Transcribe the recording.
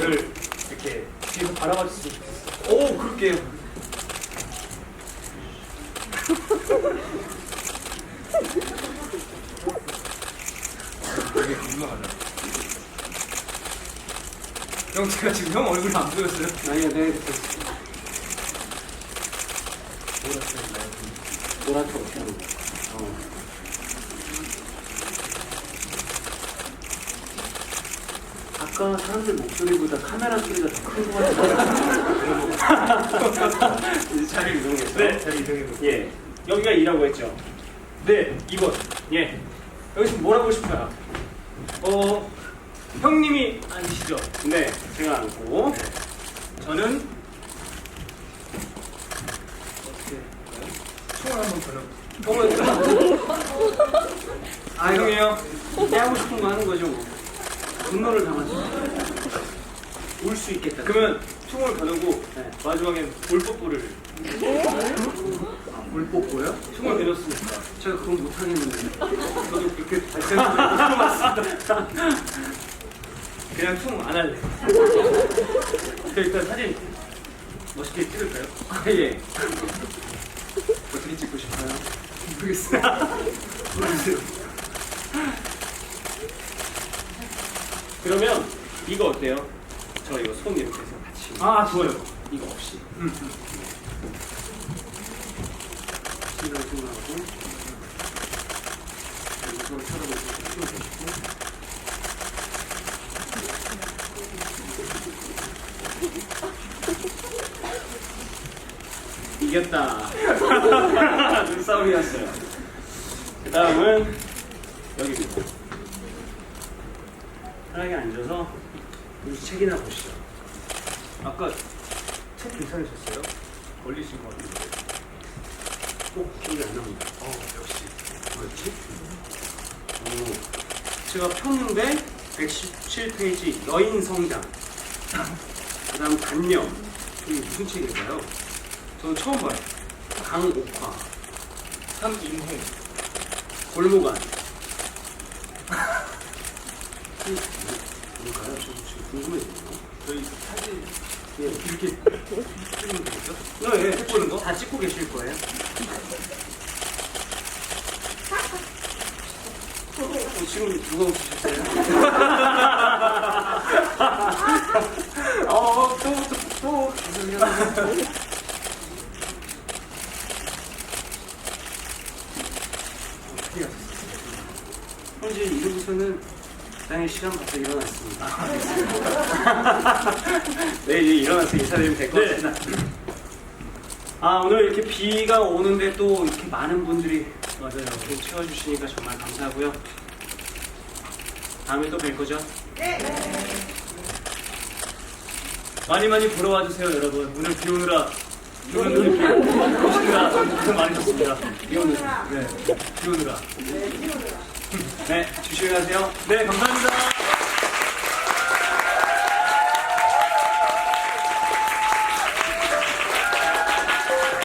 저를 이렇게 뒤에서 바라봐 주셨으면 좋겠어요. 오 그럴게요. 되게 민망하다. 형 제가 지금 형 얼굴 안 보였어요? 아니요, 내가 그때 노랗게 어떻게 하는 거야? 어. 아까 사람들 목소리보다 카메라 소리가 더 큰 것 같아. 이제 자리 이동했어. 네, 자리 이동해 볼게요. 예. 여기가 2라고 했죠? 네, 2번. 예. 여기서 뭘 하고 싶어요? 어, 형님이 앉으시죠? 네, 제가 앉고. 저는 총을 한번 걸어. 형은 아, 이거 형이에요. 내 하고 싶은 거 하는 거죠, 뭐. 분노를 담아서. 울 수 있겠다. 그러면 총을 겨누고 네. 마지막엔 볼뽀뽀를 물 뽑고요? 총을 겨눴으니까 제가 그건 못하겠는데. 저도 이렇게 발생을 맞습니다. 그냥 총안 할래. 그 일단 사진 멋있게 찍을까요? 아, 예. 어떻게 찍고 싶어요? 모르겠어요. 모르겠어요. 그러면 이거 어때요? 저 이거 손 이렇게 해서 같이 아, 좋아요. 이거 없이 시간 생각하고. 여기서 쳐다보고 좀 보시고. 이겼다. 눈싸움이었어요. 그 다음은 여기입니다. 편하게 앉아서 우리 책이나 보시죠. 아까 책 괜찮으셨어요? 걸리신 것 같은데 꼭 기억이 안 납니다. 어 역시 뭐였지? 오, 제가 폈는데 117페이지 여인 성장. 그 다음 단념. 이게 무슨 책일까요? 저는 처음 봐요 강옥화. 삼인홍 골목안. 이게 뭘까요? 저 지금 궁금해지네요. 저희 사진 예. 이렇게 찍는 거죠? 네, 예, 찍는 거? 다 찍고 계실 거예요. 어, 지금 누가 웃으셨어요? 어, 또, 또, 또. 현재 이러고서는 땅의 시간 밖에 일어났습니다. 네, 이제 일어나서 인사드리면 될것 네. 같습니다. 아, 오늘 이렇게 비가 오는데 또 이렇게 많은 분들이 맞아요 이렇게 채워주시니까 정말 감사하고요. 다음에 또 뵐 거죠? 많이 많이 보러 와주세요 여러분 오늘 비 오느라 비 오는 이렇게 오시느라 고생 많으셨습니다 비 오는. 네, 비 오느라 네, 조심히 가세요. 네 감사합니다